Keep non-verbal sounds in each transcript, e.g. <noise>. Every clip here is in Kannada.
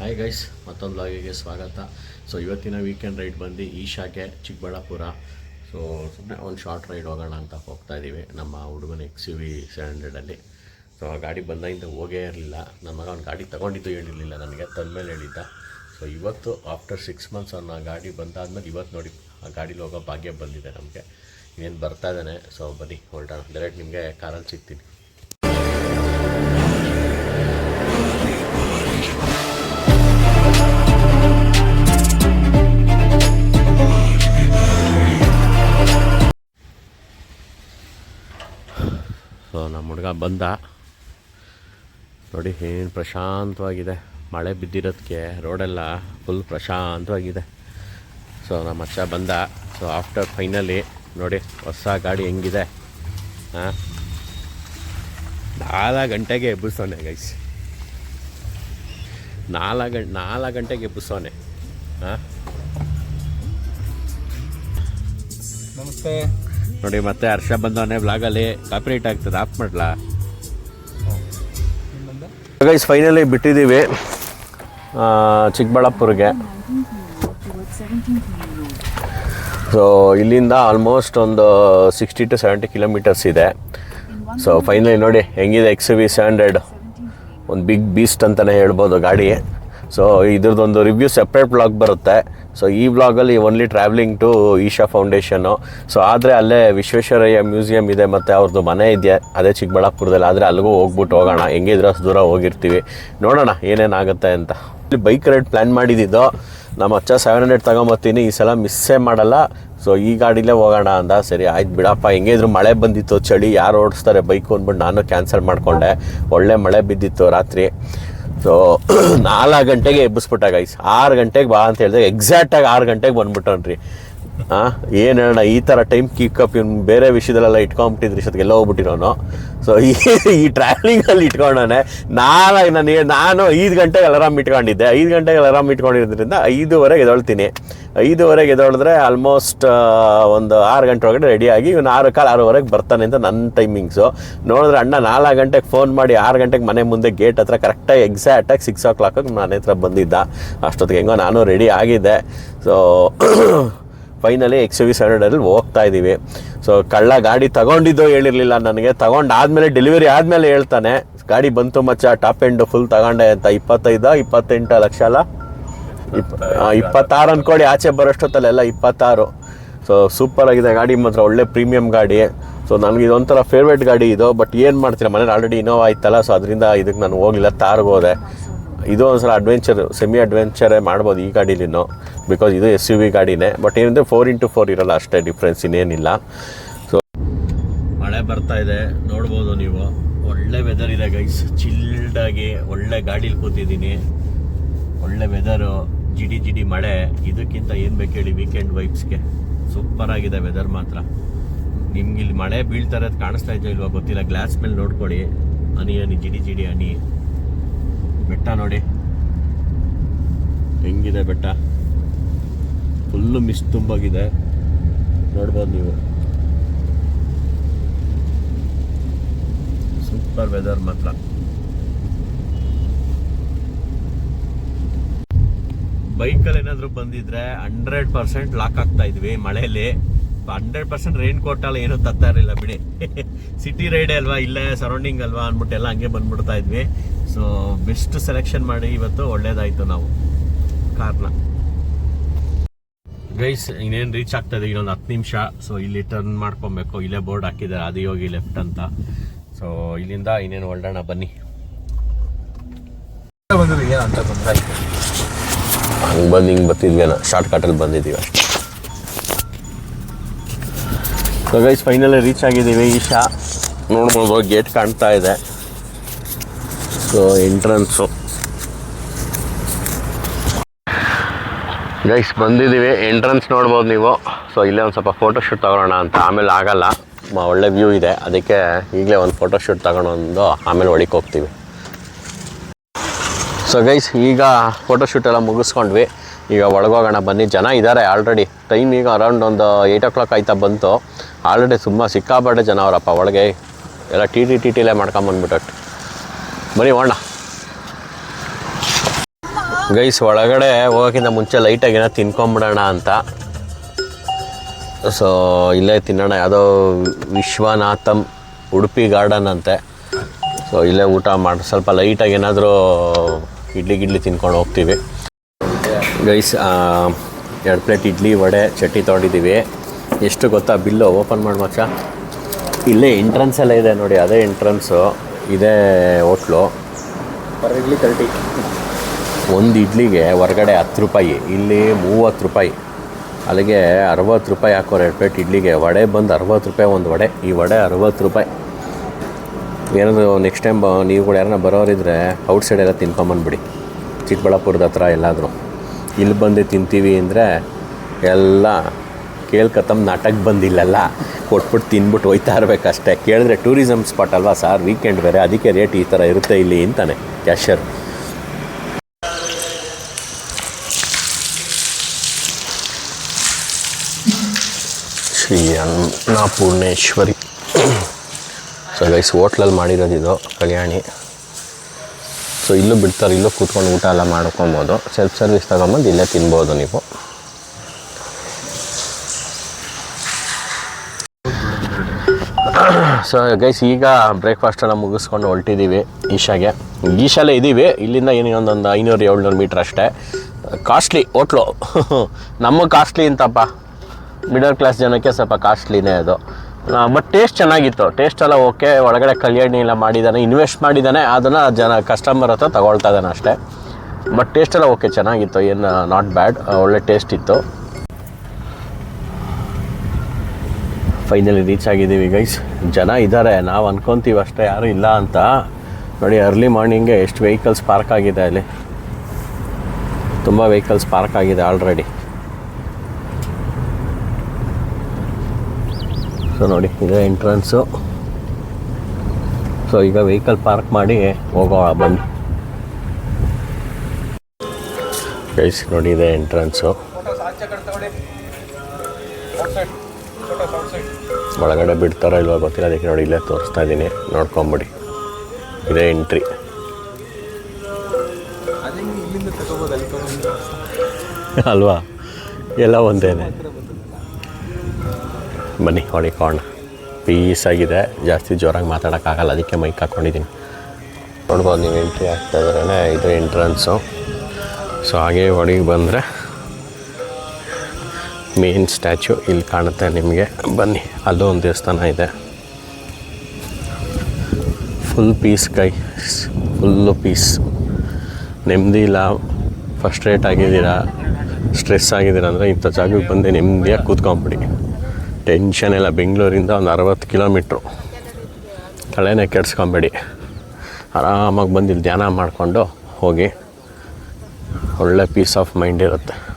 ಹಾಯ್ ಗೈಸ್ ಮತ್ತೊಂದು ಬ್ಲಾಗಿಗೆ ಸ್ವಾಗತ ಸೊ ಇವತ್ತಿನ ವೀಕೆಂಡ್ ರೈಡ್ ಬಂದು ಈಶಾಗೆ ಚಿಕ್ಕಬಳ್ಳಾಪುರ. ಸೊ ಸುಮ್ಮನೆ ಒಂದು ಶಾರ್ಟ್ ರೈಡ್ ಹೋಗೋಣ ಅಂತ ಹೋಗ್ತಾ ಇದ್ದೀವಿ ನಮ್ಮ ಹುಡುಗನ ಎಕ್ಸ್ ಯು ವಿ ಸೆವೆನ್ ಹಂಡ್ರೆಡಲ್ಲಿ ಸೊ ಆ ಗಾಡಿ ಬಂದಾಗಿಂದ ಹೋಗೇ ಇರಲಿಲ್ಲ. ನನ್ನ ಮಗ ಒಂದು ಗಾಡಿ ತೊಗೊಂಡಿದ್ದು ಹೇಳಿರಲಿಲ್ಲ ನನಗೆ ತಂದಮೇಲೆ ಹೇಳಿದ್ದ. ಸೊ ಇವತ್ತು ಆಫ್ಟರ್ ಸಿಕ್ಸ್ ಮಂತ್ಸ್ ಅವ್ನ ಗಾಡಿ ಬಂದಾದ್ಮೇಲೆ ಇವತ್ತು ನೋಡಿ, ಆ ಗಾಡೀಲಿ ಹೋಗೋ ಭಾಗ್ಯ ಬಂದಿದೆ ನಮಗೆ. ಇನ್ನೇನು ಬರ್ತಾ ಇದ್ದಾನೆ ಸೊ ಬನ್ನಿ, ಹೊರಟೋಣ. ಡೈರೆಕ್ಟ್ ನಿಮಗೆ ಕಾರಲ್ಲಿ ಸಿಗ್ತೀನಿ. ಸೊ ನಮ್ಮ ಹುಡುಗ ಬಂದ. ನೋಡಿ, ಏನು ಪ್ರಶಾಂತವಾಗಿದೆ. ಮಳೆ ಬಿದ್ದಿರೋದಕ್ಕೆ ರೋಡೆಲ್ಲ ಫುಲ್ ಪ್ರಶಾಂತವಾಗಿದೆ. ಸೊ ನಮ್ಮ ಅಚ್ಚ ಬಂದ. ಸೊ ಆಫ್ಟರ್ ಫೈನಲಿ ನೋಡಿ, ಹೊಸ ಗಾಡಿ ಹೆಂಗಿದೆ. ಹಾಂ? ನಾಲ್ಕು ಗಂಟೆಗೆ ಎಬ್ಬಿಸೋನೆ ಗೈಸ್ ನಾಲ್ಕು ಗಂಟೆ ನಾಲ್ಕು ಗಂಟೆಗೆ ಎಬ್ಬಿಸೋನೆ. ಹಾಂ? ನಮಸ್ತೆ. ನೋಡಿ, ಮತ್ತೆ ಹರ್ಷ ಬಂದವನೇ ಬ್ಲಾಗಲ್ಲಿ ಕಾಪಿರೈಟ್ ಆಗ್ತದೆ ಆಫ್ ಮಾಡ್ಲಾ? ಗೈಸ್ ಫೈನಲಿ ಬಿಟ್ಟಿದ್ದೀವಿ ಚಿಕ್ಕಬಳ್ಳಾಪುರ್ಗೆ. ಸೊ ಇಲ್ಲಿಂದ ಆಲ್ಮೋಸ್ಟ್ ಒಂದು ಸಿಕ್ಸ್ಟಿ ಟು ಸೆವೆಂಟಿ ಕಿಲೋಮೀಟರ್ಸ್ ಇದೆ. ಸೊ ಫೈನಲಿ ನೋಡಿ, ಹೆಂಗಿದೆ ಎಕ್ಸ್ ವಿ ಹಂಡ್ರೆಡ್ ಒಂದು ಬಿಗ್ ಬೀಸ್ಟ್ ಅಂತಲೇ ಹೇಳ್ಬೋದು ಗಾಡಿ. ಸೊ ಇದ್ರದ್ದೊಂದು ರಿವ್ಯೂ ಸೆಪ್ರೇಟ್ ಬ್ಲಾಗ್ ಬರುತ್ತೆ. ಸೊ ಈ ಬ್ಲಾಗಲ್ಲಿ only travelling to Isha Foundation so ಆದರೆ ಅಲ್ಲೇ ವಿಶ್ವೇಶ್ವರಯ್ಯ ಮ್ಯೂಸಿಯಂ ಇದೆ, ಮತ್ತು ಅವ್ರದ್ದು ಮನೆ ಇದೆ, ಅದೇ ಚಿಕ್ಕಬಳ್ಳಾಪುರದಲ್ಲಿ. ಆದರೆ ಅಲ್ಲಿಗೂ ಹೋಗ್ಬಿಟ್ಟು ಹೋಗೋಣ. ಹೆಂಗಿದ್ರೆ ಅಷ್ಟು ದೂರ ಹೋಗಿರ್ತೀವಿ. ನೋಡೋಣ ಏನೇನಾಗುತ್ತೆ ಅಂತ. ಇಲ್ಲಿ ಬೈಕ್ ರೈಡ್ ಪ್ಲ್ಯಾನ್ ಮಾಡಿದ್ದು ನಮ್ಮ ಅಚ್ಚ ಸೆವೆನ್ ಹಂಡ್ರೆಡ್ ತಗೊಂಬರ್ತೀನಿ ಈ ಸಲ ಮಿಸ್ಸೇ ಮಾಡಲ್ಲ. ಸೊ ಈ ಗಾಡಿಲೇ ಹೋಗೋಣ ಅಂದ. ಸರಿ, ಆಯ್ತು ಬಿಡಪ್ಪ. ಹೆಂಗೆ ಇದ್ರು ಮಳೆ ಬಂದಿತ್ತು, ಚಳಿ, ಯಾರು ಓಡಿಸ್ತಾರೆ ಬೈಕು ಅಂದ್ಬಿಟ್ಟು ನಾನು ಕ್ಯಾನ್ಸಲ್ ಮಾಡಿಕೊಂಡೆ. ಒಳ್ಳೆ ಮಳೆ ಬಿದ್ದಿತ್ತು ರಾತ್ರಿ. ಸೊ <clears throat> ನಾಲ್ಕು ಗಂಟೆಗೆ ಎಬ್ಬಿಸ್ಬಿಟ್ಟ ಗೈಸ್ ಆರು ಗಂಟೆಗೆ ಬಾ ಅಂತ ಹೇಳಿದೆ ಎಕ್ಸಾಕ್ಟಾಗಿ ಆರು ಗಂಟೆಗೆ ಬಂದ್ಬಿಟ್ಟವ್ರಿ ಹಾಂ ಏನು ಹೇಳೋಣ, ಈ ಥರ ಟೈಮ್ ಕೀಕಪ್ ಇವ್ನು ಬೇರೆ ವಿಷಯದಲ್ಲೆಲ್ಲ ಇಟ್ಕೊಂಬಿಟ್ಟಿದ್ರಿ ಇಷ್ಟೊತ್ತಿಗೆ ಎಲ್ಲ ಹೋಗ್ಬಿಟ್ಟಿರೋನು ಸೊ ಈ ಈ ಟ್ರಾವೆಲಿಂಗಲ್ಲಿ ಇಟ್ಕೊಂಡವನೆ, ನಾಳೆ ನಾನು ನಾನು ಐದು ಗಂಟೆಗೆ ಅಲಾರಾಮ್ ಇಟ್ಕೊಂಡಿದ್ದೆ. ಐದು ಗಂಟೆಗೆ ಅಲಾರಾಮ್ ಇಟ್ಕೊಂಡಿರೋದ್ರಿಂದ ಐದುವರೆಗೆ ಎದೊಳ್ತೀನಿ ಐದುವರೆಗೆ ಎದೊಳಿದ್ರೆ ಆಲ್ಮೋಸ್ಟ್ ಒಂದು ಆರು ಗಂಟೆ ಒಳಗಡೆ ರೆಡಿಯಾಗಿ ಇವನು ಆರು, ಕಾಲು ಆರೂವರೆಗೆ ಬರ್ತಾನೆ ಅಂತ ನನ್ನ ಟೈಮಿಂಗ್ಸು ನೋಡಿದ್ರೆ ಅಣ್ಣ ನಾಲ್ಕು ಗಂಟೆಗೆ ಫೋನ್ ಮಾಡಿ ಆರು ಗಂಟೆಗೆ ಮನೆ ಮುಂದೆ ಗೇಟ್ ಹತ್ರ ಕರೆಕ್ಟಾಗಿ ಎಕ್ಸಾಕ್ಟಾಗಿ ಸಿಕ್ಸ್ ಓ ಕ್ಲಾಕಾಗಿ ಮನೆ ಹತ್ರ ಬಂದಿದ್ದ. ಅಷ್ಟೊತ್ತಿಗೆ ಹೆಂಗೋ ನಾನು ರೆಡಿ ಆಗಿದ್ದೆ. So finally X V seven ಹೋಗ್ತಾ ಇದ್ದೀವಿ ಸೊ ಕಳ್ಳ ಗಾಡಿ ತಗೊಂಡಿದ್ದು ಹೇಳಿರಲಿಲ್ಲ ನನಗೆ. ತಗೊಂಡಾದ್ಮೇಲೆ ಡೆಲಿವರಿ ಆದಮೇಲೆ ಹೇಳ್ತಾನೆ, ಗಾಡಿ ಬಂತು ಮಚ್ಚ ಟಾಪ್ ಎಂಡ್ ಫುಲ್ ತಗೊಂಡೆ ಅಂತ. ಇಪ್ಪತ್ತೈದ, ಇಪ್ಪತ್ತೆಂಟು ಲಕ್ಷ ಅಲ್ಲ? ಇಪ್ಪ ಇಪ್ಪತ್ತಾರು ಅಂದ್ಕೊಳ್ಳಿ ಆಚೆ ಬರೋಷ್ಟೊತ್ತಲ್ಲೆಲ್ಲ ಇಪ್ಪತ್ತಾರು. ಸೊ ಸೂಪರ್ ಆಗಿದೆ ಗಾಡಿ, ಮಾತ್ರ ಒಳ್ಳೆ ಪ್ರೀಮಿಯಂ ಗಾಡಿ. ಸೊ ನನಗೆ ಇದೊಂಥರ ಫೇವ್ರೇಟ್ ಗಾಡಿ ಇದು ಬಟ್ ಏನು ಮಾಡ್ತೀರಾ? ಮನೇಲಿ ಆಲ್ರೆಡಿ ಇನೋವಾ ಆಯ್ತಲ್ಲ ಸೊ ಅದರಿಂದ ಇದಕ್ಕೆ ನಾನು ಹೋಗಿಲ್ಲ ತಾರ್ಗೆ ಹೋದೆ ಇದು ಒಂದ್ಸಲ ಅಡ್ವೆಂಚರ್ ಸೆಮಿ ಅಡ್ವೆಂಚರೇ ಮಾಡ್ಬೋದು ಈ ಗಾಡೀಲಿನ್ನು. ಬಿಕಾಸ್ ಇದು ಎಸ್ ಯು ವಿ ಗಾಡಿನೇ ಬಟ್ ಏನಂದರೆ ಫೋರ್ ಇಂಟು ಫೋರ್ ಇರಲ್ಲ ಅಷ್ಟೇ ಡಿಫ್ರೆನ್ಸ್ ಇನ್ನೇನಿಲ್ಲ. ಸೊ ಮಳೆ ಬರ್ತಾ ಇದೆ, ನೋಡ್ಬೋದು ನೀವು. ಒಳ್ಳೆ ವೆದರ್ ಇದೆ ಗೈಸ್ ಚಿಲ್ಡಾಗಿ ಒಳ್ಳೆ ಗಾಡೀಲಿ ಕೂತಿದ್ದೀನಿ. ಒಳ್ಳೆ ವೆದರು ಜಿಡಿ ಜಿಡಿ ಮಳೆ. ಇದಕ್ಕಿಂತ ಏನು ಬೇಕು ಹೇಳಿ ವೀಕೆಂಡ್ ವೈಬ್ಸ್ಗೆ ಸೂಪರ್ ಆಗಿದೆ ವೆದರ್ ಮಾತ್ರ. ನಿಮ್ಗೆ ಇಲ್ಲಿ ಮಳೆ ಬೀಳ್ತಾ ಇರೋದು ಕಾಣಿಸ್ತಾ ಇದೆಯೋ ಇಲ್ವಾ ಗೊತ್ತಿಲ್ಲ. ಗ್ಲಾಸ್ ಮೇಲೆ ನೋಡ್ಕೊಳ್ಳಿ ಅನಿ ಅನಿ ಜಿಡಿ ಜಿಡಿ ಅನಿ ಬೆಟ್ಟ ನೋಡಿ. ಹೆಂಗಿದೆ ಬೆಟ್ಟ? ಫುಲ್ಲು ಮಿಸ್ ತುಂಬಾಗಿದೆ. ನೋಡ್ಬೋದು ನೀವು. ಸೂಪರ್ ವೆದರ್ ಮಾತ್ರ. ಬೈಕಲ್ಲಿ ಏನಾದರೂ ಬಂದಿದ್ರೆ ಹಂಡ್ರೆಡ್ ಪರ್ಸೆಂಟ್ ಲಾಕ್ ಆಗ್ತಾ ಇದ್ವಿ ಮಳೆಯಲ್ಲಿ. ಹಂಡ್ರೆಡ್ ಪರ್ಸೆಂಟ್ ರೈನ್ ಕೋಟ್ ಅಲ್ಲ ಏನೂ ತತ್ತಾ ಇರಲಿಲ್ಲ ಬಿಡಿ. <laughs> ಸಿಟಿ ರೈಡ್ ಅಲ್ವಾ, ಇಲ್ಲೇ ಸರೌಂಡಿಂಗ್ ಅಲ್ವಾ ಅಂದ್ಬಿಟ್ಟು ಎಲ್ಲ ಹಂಗೆ ಬಂದ್ಬಿಡ್ತಾ ಇದ್ವಿ. ಸೊ ಬೆಸ್ಟ್ ಸೆಲೆಕ್ಷನ್ ಮಾಡಿ ಇವತ್ತು ಒಳ್ಳೇದಾಯಿತು ನಾವು. ಕಾರ್ನ. ಗೈಸ್ ಇನ್ನೇನು ರೀಚ್ ಆಗ್ತದೆ? ಇನ್ನೊಂದು ಹತ್ತು ನಿಮಿಷ. ಸೊ ಇಲ್ಲಿ ಟರ್ನ್ ಮಾಡ್ಕೊಬೇಕು. ಇಲ್ಲೇ ಬೋರ್ಡ್ ಹಾಕಿದ್ದಾರೆ. ಆದಿಯೋಗಿ ಲೆಫ್ಟ್ ಅಂತ. ಸೊ ಇಲ್ಲಿಂದ ಇನ್ನೇನು ಹೊರಡೋಣ? ಬನ್ನಿ. ಹಂಗೆ ಬಂದು ಹಿಂಗೆ ಬರ್ತಿದ್ವಿ ಶಾರ್ಟ್ ಕಟಲ್ಲಿ ಬಂದಿದ್ದೀವಿ ಸೊ ಗೈಸ್ ಫೈನಲ್ ರೀಚ್ ಆಗಿದ್ದೀವಿ ಈಶಾ ನೋಡ್ಬೋದು ಗೇಟ್ ಕಾಣ್ತಾ ಇದೆ. ಸೊ ಎಂಟ್ರೆನ್ಸು ಗೈಸ್ ಬಂದಿದ್ದೀವಿ. ಎಂಟ್ರೆನ್ಸ್ ನೋಡ್ಬೋದು ನೀವು. ಸೊ ಇಲ್ಲೇ ಒಂದು ಸ್ವಲ್ಪ ಫೋಟೋಶೂಟ್ ತೊಗೊಳೋಣ ಅಂತ. ಆಮೇಲೆ ಆಗಲ್ಲ. ಒಳ್ಳೆ ವ್ಯೂ ಇದೆ. ಅದಕ್ಕೆ ಈಗಲೇ ಒಂದು ಫೋಟೋಶೂಟ್ ತಗೊಂಡು ಆಮೇಲೆ ಒಳಗೆ ಹೋಗ್ತೀವಿ. ಸೊ ಗೈಸ್ ಈಗ ಫೋಟೋಶೂಟ್ ಎಲ್ಲ ಮುಗಿಸ್ಕೊಂಡ್ವಿ. ಈಗ ಒಳಗೋಗೋಣ. ಬನ್ನಿ. ಜನ ಇದ್ದಾರೆ ಆಲ್ರೆಡಿ ಟೈಮ್ ಈಗ ಅರೌಂಡ್ ಒಂದು ಏಯ್ಟ್ ಓ ಕ್ಲಾಕ್ ಆಯ್ತಾ ಬಂತು. ಆಲ್ರೆಡಿ ತುಂಬ ಸಿಕ್ಕಾಪಟ್ಟೆ ಜನ ಅವರಪ್ಪ ಒಳಗೆ. ಎಲ್ಲ ಟಿ ಟಿ ಟಿ ಟಿಲೇ ಮಾಡ್ಕೊಂಬಂದ್ಬಿಟ್ಟು ಬನ್ನಿ ಹೋಣ ಗೈಸ್, ಒಳಗಡೆ ಹೋಗೋಕ್ಕಿಂತ ಮುಂಚೆ ಲೈಟಾಗಿ ಏನೋ ತಿನ್ಕೊಂಬಿಡೋಣ ಅಂತ. ಸೊ ಇಲ್ಲೇ ತಿನ್ನೋಣ. ಯಾವುದೋ ವಿಶ್ವನಾಥಂ ಉಡುಪಿ ಗಾರ್ಡನ್ ಅಂತೆ. ಸೊ ಇಲ್ಲೇ ಊಟ ಮಾಡಿ, ಸ್ವಲ್ಪ ಲೈಟಾಗಿ ಏನಾದರೂ ಇಡ್ಲಿ ಗಿಡ್ಲಿ ತಿನ್ಕೊಂಡು ಹೋಗ್ತೀವಿ. ಗೈಸ್ ಎರಡು ಪ್ಲೇಟ್ ಇಡ್ಲಿ, ವಡೆ, ಚಟ್ನಿ ತೊಗೊಂಡಿದ್ದೀವಿ. ಎಷ್ಟು ಗೊತ್ತಾ? ಬಿಲ್ಲು ಓಪನ್ ಮಾಡಿ ಮಚ್ಚ. ಇಲ್ಲೇ ಎಂಟ್ರೆನ್ಸ್ ಎಲ್ಲ ಇದೆ ನೋಡಿ, ಅದೇ ಎಂಟ್ರೆನ್ಸು ಇದೇ ಹೋಟ್ಲು. ಇಡ್ಲಿ ತರ್ಟಿ. ಒಂದು ಇಡ್ಲಿಗೆ ಹೊರಗಡೆ ಹತ್ತು ರೂಪಾಯಿ, ಇಲ್ಲಿ ಮೂವತ್ತು ರೂಪಾಯಿ, ಅಲ್ಲಿಗೆ ಅರವತ್ತು ರೂಪಾಯಿ ಹಾಕೋರು ಎರಡು ಪ್ಲೇಟ್ ಇಡ್ಲಿಗೆ. ವಡೆ ಬಂದು ಅರವತ್ತು ರೂಪಾಯಿ ಒಂದು ವಡೆ, ಈ ವಡೆ ಅರವತ್ತು ರೂಪಾಯಿ. ಏನಾದರೂ ನೆಕ್ಸ್ಟ್ ಟೈಮ್ ನೀವು ಕೂಡ ಯಾರನ್ನ ಬರೋರಿದ್ರೆ ಔಟ್ ಸೈಡ್ ಎಲ್ಲ ತಿನ್ಕೊಂಬಂದ್ಬಿಡಿ. ಚಿಕ್ಕಬಳ್ಳಾಪುರದ ಹತ್ರ ಎಲ್ಲಾದರೂ. ಇಲ್ಲಿ ಬಂದು ತಿಂತೀವಿ ಅಂದರೆ ಎಲ್ಲ ಕೇಳ್ಕತ್ತಮ್ಮ ನಾಟಕ ಬಂದಿಲ್ಲಲ್ಲ. ಕೊಟ್ಬಿಟ್ಟು ತಿನ್ಬಿಟ್ಟು ಹೋಯ್ತಾ ಇರಬೇಕಷ್ಟೇ ಕೇಳಿದ್ರೆ ಟೂರಿಸಮ್ ಸ್ಪಾಟ್ ಅಲ್ವಾ ಸಾರ್? ವೀಕೆಂಡ್ ಬೇರೆ, ಅದಕ್ಕೆ ರೇಟ್ ಈ ಥರ ಇರುತ್ತೆ ಇಲ್ಲಿ ಅಂತಾನೆ cashier Shri Annapurneshwari. So guys ಹೋಟ್ಲಲ್ಲಿ ಮಾಡಿರೋದು ಇದು, ಕಲ್ಯಾಣಿ. ಸೊ ಇಲ್ಲೂ ಬಿಡ್ತಾರೆ, ಇಲ್ಲೂ ಕೂತ್ಕೊಂಡು ಊಟ ಎಲ್ಲ ಮಾಡ್ಕೊಬೋದು. ಸೆಲ್ಫ್ ಸರ್ವಿಸ್ ತಗೊಂಬಂದು ಇಲ್ಲೇ ತಿನ್ಬೋದು ನೀವು. ಸೊ ಗೈಸ್ ಈಗ ಬ್ರೇಕ್ಫಾಸ್ಟೆಲ್ಲ ಮುಗಿಸ್ಕೊಂಡು ಹೊರಟಿದ್ದೀವಿ ಈಶಾಗೆ. ಈಶಾಲೇ ಇದ್ದೀವಿ ಇಲ್ಲಿಂದ ಏನೇ ಒಂದೊಂದು ಐನೂರು ಏಳ್ನೂರು ಮೀಟ್ರ್ ಅಷ್ಟೇ. Costly hotel. <laughs> ನಮ್ಮ ಕಾಸ್ಟ್ಲಿ ಅಂತಪ್ಪ. ಮಿಡಲ್ ಕ್ಲಾಸ್ ಜನಕ್ಕೆ ಸ್ವಲ್ಪ ಕಾಸ್ಟ್ಲಿನೇ ಅದು. ಬಟ್ ಟೇಸ್ಟ್ ಚೆನ್ನಾಗಿತ್ತು. ಟೇಸ್ಟ್ ಎಲ್ಲ ಓಕೆ ಒಳಗಡೆ ಕಲ್ಯಾಣಿ ಎಲ್ಲ ಮಾಡಿದ್ದಾನೆ ಇನ್ವೆಸ್ಟ್ ಮಾಡಿದ್ದಾನೆ ಅದನ್ನು ಜನ ಕಸ್ಟಮರ್ ಹತ್ರ ತಗೊಳ್ತಾ ಇದ್ದಾನೆ ಅಷ್ಟೇ. ಬಟ್ ಟೇಸ್ಟ್ ಎಲ್ಲ ಓಕೆ ಚೆನ್ನಾಗಿತ್ತು. ಏನು ನಾಟ್ ಬ್ಯಾಡ್ ಒಳ್ಳೆ ಟೇಸ್ಟ್ ಇತ್ತು. ಫೈನಲಿ ರೀಚ್ ಆಗಿದ್ದೀವಿ ಗೈಸ್ ಜನ ಇದ್ದಾರೆ ನಾವು ಅಂದ್ಕೊತೀವಿ ಅಷ್ಟೇ, ಯಾರೂ ಇಲ್ಲ ಅಂತ. ನೋಡಿ ಅರ್ಲಿ ಮಾರ್ನಿಂಗೆ ಎಷ್ಟು ವೆಹಿಕಲ್ಸ್ ಪಾರ್ಕ್ ಆಗಿದೆ ಅಲ್ಲಿ. ತುಂಬ ವೆಹಿಕಲ್ಸ್ ಪಾರ್ಕ್ ಆಗಿದೆ ಆಲ್ರೆಡಿ ಸೊ ನೋಡಿ, ಇದೇ ಎಂಟ್ರೆನ್ಸು ಸೊ ಈಗ ವೆಹಿಕಲ್ ಪಾರ್ಕ್ ಮಾಡಿ ಹೋಗೋ ಬನ್ನಿ. ಗೈಸ್ ನೋಡಿ, ಇದೆ ಎಂಟ್ರೆನ್ಸು ಒಳಗಡೆ ಬಿಡ್ತಾರೋ ಇಲ್ವೋ ಗೊತ್ತಿಲ್ಲ, ಅದಕ್ಕೆ ನೋಡಿ ಇಲ್ಲೇ ತೋರಿಸ್ತಾ ಇದ್ದೀನಿ. ನೋಡ್ಕೊಂಬಿಡಿ. ಇದೇ ಎಂಟ್ರಿ ಅಲ್ವಾ? ಎಲ್ಲ ಒಂದೇನೆ. ಬನ್ನಿ ಹೊಡಿಕೋಣ ಪೀಸ್ ಆಗಿದೆ. ಜಾಸ್ತಿ ಜೋರಾಗಿ ಮಾತಾಡೋಕ್ಕಾಗಲ್ಲ. ಅದಕ್ಕೆ ಮೈಕ್ ಹಾಕ್ಕೊಂಡಿದ್ದೀನಿ. ನೋಡ್ಬೋದು ನೀವು ಎಂಟ್ರಿ ಆಗ್ತಾ ಇದ್ರೇ ಇದು ಎಂಟ್ರೆನ್ಸು ಸೊ ಹಾಗೆ ಹೊಡಿಗೆ ಬಂದರೆ ಮೇನ್ ಸ್ಟ್ಯಾಚು ಇಲ್ಲಿ ಕಾಣುತ್ತೆ ನಿಮಗೆ. ಬನ್ನಿ ಅದು ಒಂದು ದೇವಸ್ಥಾನ ಇದೆ. ಫುಲ್ ಪೀಸ್ ಕೈ ಫುಲ್ಲು ಪೀಸ್ ನೆಮ್ಮದಿ ಇಲ್ಲ. ಫಸ್ಟ್ರೇಟ್ ಆಗಿದ್ದೀರಾ? ಸ್ಟ್ರೆಸ್ ಆಗಿದ್ದೀರಾ ಅಂದರೆ ಇಂಥ ಜಾಗಕ್ಕೆ ಬಂದು ನೆಮ್ಮದಿಯಾಗಿ ಕೂತ್ಕೊಂಬಿಡಿ. ಟೆನ್ಷನ್ ಇಲ್ಲ. ಬೆಂಗಳೂರಿಂದ ಒಂದು ಅರವತ್ತು ಕಿಲೋಮೀಟ್ರು. ತಲೆನೇ ಕೆಡ್ಸ್ಕೊಂಬೇಡಿ. ಆರಾಮಾಗಿ ಬಂದು ಇಲ್ಲಿ ಧ್ಯಾನ ಮಾಡಿಕೊಂಡು ಹೋಗಿ. ಒಳ್ಳೆ ಪೀಸ್ ಆಫ್ ಮೈಂಡ್ ಇರುತ್ತೆ.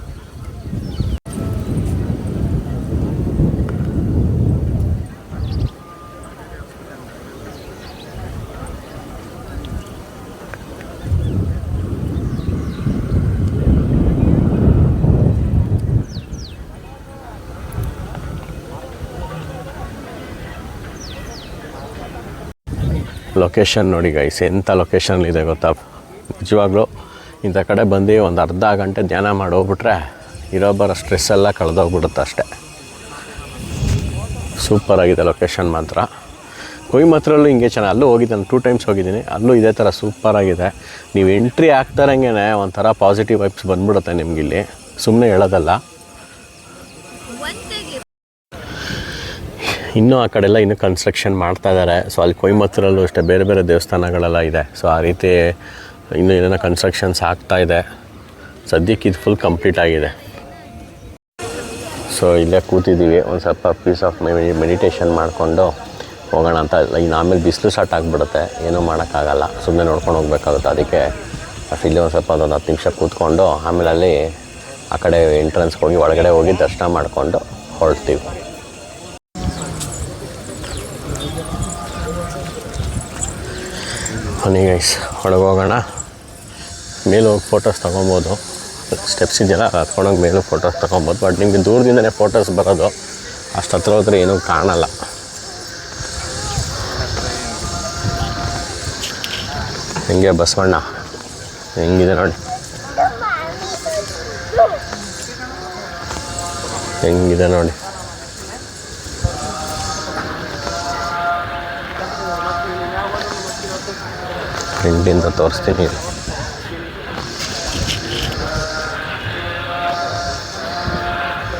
ಲೊಕೇಶನ್ ನೋಡಿ ಗೈಸ್ ಎಂಥ ಲೊಕೇಶನ್ ಇದೆ ಗೊತ್ತಾ? ನಿಜವಾಗ್ಲೂ ಇಂಥ ಕಡೆ ಬಂದು ಒಂದು ಅರ್ಧ ಗಂಟೆ ಧ್ಯಾನ ಮಾಡಿ ಹೋಗ್ಬಿಟ್ರೆ ಇರೋ ಬರೋ ಸ್ಟ್ರೆಸ್ ಎಲ್ಲ ಕಳೆದೋಗ್ಬಿಡುತ್ತೆ ಅಷ್ಟೇ. ಸೂಪರ್ ಆಗಿದೆ ಲೊಕೇಶನ್ ಮಾತ್ರ. ಕೊಯ್ಮತ್ರಲ್ಲೂ ಹಿಂಗೆ ಚೆನ್ನಾಗಿ, ಅಲ್ಲೂ ನಾನು ಟೂ ಟೈಮ್ಸ್ ಹೋಗಿದ್ದೀನಿ. ಅಲ್ಲೂ ಇದೇ ಥರ ಸೂಪರ್ ಆಗಿದೆ. ನೀವು ಎಂಟ್ರಿ ಆಗ್ತಾರಂಗೆ ಒಂಥರ ಪಾಸಿಟಿವ್ ವೈಬ್ಸ್ ಬಂದ್ಬಿಡುತ್ತೆ ನಿಮಗಿಲ್ಲಿ. ಸುಮ್ಮನೆ ಹೇಳೋದಲ್ಲ. ಇನ್ನೂ ಆ ಕಡೆಲ್ಲ ಇನ್ನೂ ಕನ್ಸ್ಟ್ರಕ್ಷನ್ ಮಾಡ್ತಾ ಇದ್ದಾರೆ ಸೊ ಅಲ್ಲಿ ಕೊಯ್ಮತ್ತೂರಲ್ಲೂ ಅಷ್ಟೇ ಬೇರೆ ಬೇರೆ ದೇವಸ್ಥಾನಗಳೆಲ್ಲ ಇದೆ. ಸೊ ಆ ರೀತಿ ಇನ್ನೂ ಏನೇನೋ ಕನ್ಸ್ಟ್ರಕ್ಷನ್ಸ್ ಆಗ್ತಾ ಇದೆ. ಸದ್ಯಕ್ಕೆ ಇದು ಫುಲ್ ಕಂಪ್ಲೀಟ್ ಆಗಿದೆ. ಸೊ ಇಲ್ಲೇ ಕೂತಿದ್ದೀವಿ. ಒಂದು ಸ್ವಲ್ಪ ಪೀಸ್ ಆಫ್ ಮೆಡಿಟೇಷನ್ ಮಾಡಿಕೊಂಡು ಹೋಗೋಣ ಅಂತ. ಇನ್ನು ಆಮೇಲೆ ಬಿಸಿಲು ಸ್ಟಾರ್ಟ್ ಆಗಿಬಿಡುತ್ತೆ. ಏನೂ ಮಾಡೋಕ್ಕಾಗಲ್ಲ. ಸುಮ್ಮನೆ ನೋಡ್ಕೊಂಡು ಹೋಗ್ಬೇಕಾಗುತ್ತೆ. ಅದಕ್ಕೆ ಇಲ್ಲೇ ಒಂದು ಸ್ವಲ್ಪ ಒಂದು ಹತ್ತು ನಿಮಿಷ ಕೂತ್ಕೊಂಡು ಆಮೇಲೆ ಅಲ್ಲಿ ಆ ಕಡೆ ಎಂಟ್ರೆನ್ಸ್ಗೆ ಹೋಗಿ ಒಳಗಡೆ ಹೋಗಿ ದರ್ಶನ ಮಾಡಿಕೊಂಡು ಹೊರಡ್ತೀವಿ. ಬನ್ನಿ ಗೈಸ್ ಒಳಗೆ ಹೋಗೋಣ. ಮೇಲೆ ಹೋಗಿ ಫೋಟೋಸ್ ತೊಗೊಬೋದು. ಸ್ಟೆಪ್ಸ್ ಇದೆಯಲ್ಲ ಹತ್ಕೊಂಡೋಗಿ ಮೇಲೆ ಫೋಟೋಸ್ ತೊಗೊಬೋದು. ಬಟ್ ನಿಮಗೆ ದೂರದಿಂದಲೇ ಫೋಟೋಸ್ ಬರೋದು. ಅಷ್ಟು ಹತ್ರ ಹೋದ್ರೆ ಏನೂ ಕಾಣಲ್ಲ. ಹಿಂಗೆ ಬಸವಣ್ಣ? ಹೆಂಗಿದೆ ನೋಡಿ. ಹೆಂಗಿದೆ ನೋಡಿ. ಫ್ರಂಟಿಂದ ತೋರಿಸ್ತೀನಿ.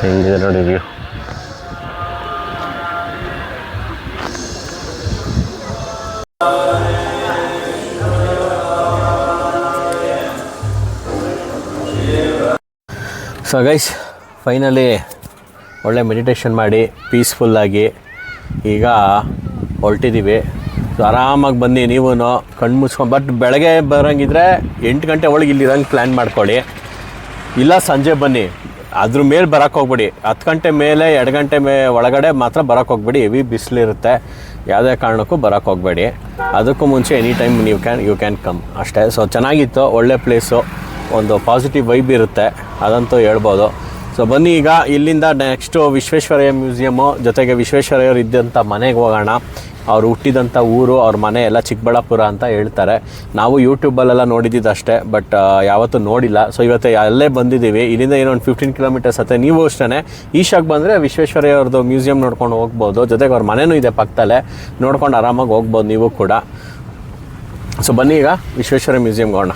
ಹೆಂಗಿದೆ ನೋಡಿ ವ್ಯೂ ಸೊ ಗೈಸ್ ಫೈನಲಿ ಒಳ್ಳೆ ಮೆಡಿಟೇಷನ್ ಮಾಡಿ ಪೀಸ್ಫುಲ್ಲಾಗಿ ಈಗ ಹೊರಟಿದ್ದೀವಿ. ಸೊ ಆರಾಮಾಗಿ ಬನ್ನಿ ನೀವು ಕಣ್ಣು ಮುಚ್ಕೊಂಡು ಬಟ್ ಬೆಳಗ್ಗೆ ಬರೋಂಗಿದ್ರೆ ಎಂಟು ಗಂಟೆ ಒಳಗೆ ಇಲ್ಲಿರಂಗೆ ಪ್ಲ್ಯಾನ್ ಮಾಡ್ಕೊಳ್ಳಿ. ಇಲ್ಲ ಸಂಜೆ ಬನ್ನಿ. ಅದ್ರ ಮೇಲೆ ಬರೋಕ್ಕೆ ಹೋಗ್ಬಿಡಿ. ಹತ್ತು ಗಂಟೆ ಮೇಲೆ, ಎರಡು ಗಂಟೆ ಮೇ ಒಳಗಡೆ ಮಾತ್ರ ಬರೋಕ್ಕೆ ಹೋಗ್ಬೇಡಿ. ಹೆವಿ ಬಿಸಿಲಿರುತ್ತೆ. ಯಾವುದೇ ಕಾರಣಕ್ಕೂ ಬರೋಕ್ಕೆ ಹೋಗಬೇಡಿ. ಅದಕ್ಕೂ ಮುಂಚೆ ಎನಿ ಟೈಮ್ ನೀವು ಕ್ಯಾನ್ ಯು ಕ್ಯಾನ್ ಕಮ್. ಅಷ್ಟೇ. ಸೊ ಚೆನ್ನಾಗಿತ್ತು. ಒಳ್ಳೆ ಪ್ಲೇಸು ಒಂದು ಪಾಸಿಟಿವ್ ವೈಬ್ ಇರುತ್ತೆ. ಅದಂತೂ ಹೇಳ್ಬೋದು. ಸೊ ಬನ್ನಿ ಈಗ ಇಲ್ಲಿಂದ ನೆಕ್ಸ್ಟು ವಿಶ್ವೇಶ್ವರಯ್ಯ ಮ್ಯೂಸಿಯಮ್ಮು ಜೊತೆಗೆ ವಿಶ್ವೇಶ್ವರಯ್ಯವ್ರು ಇದ್ದಂಥ ಮನೆಗೆ ಹೋಗೋಣ. ಅವ್ರು ಹುಟ್ಟಿದಂಥ ಊರು, ಅವ್ರ ಮನೆ ಎಲ್ಲ ಚಿಕ್ಕಬಳ್ಳಾಪುರ ಅಂತ ಹೇಳ್ತಾರೆ. ನಾವು ಯೂಟ್ಯೂಬಲ್ಲೆಲ್ಲ ನೋಡಿದ್ದಿದ್ದು ಅಷ್ಟೇ ಬಟ್ ಯಾವತ್ತೂ ನೋಡಿಲ್ಲ. ಸೊ ಇವತ್ತು ಅಲ್ಲೇ ಬಂದಿದ್ದೀವಿ. ಇಲ್ಲಿಂದ ಏನೋ ಒಂದು ಫಿಫ್ಟೀನ್ ಕಿಲೋಮೀಟರ್ಸ್ ಅತ್ತೆ ನೀವು ಅಷ್ಟೇ ಈಶಾಗೆ ಬಂದರೆ ವಿಶ್ವೇಶ್ವರಯ್ಯ ಅವ್ರದ್ದು ಮ್ಯೂಸಿಯಂ ನೋಡ್ಕೊಂಡು ಹೋಗ್ಬೋದು. ಜೊತೆಗೆ ಅವ್ರ ಮನೆಯೂ ಇದೆ ಪಕ್ಕದಲ್ಲೇ. ನೋಡ್ಕೊಂಡು ಆರಾಮಾಗಿ ಹೋಗ್ಬೋದು ನೀವು ಕೂಡ. ಸೊ ಬನ್ನಿ ಈಗ ವಿಶ್ವೇಶ್ವರ ಮ್ಯೂಸಿಯಮ್ಗೆ ಹೋಗೋಣ.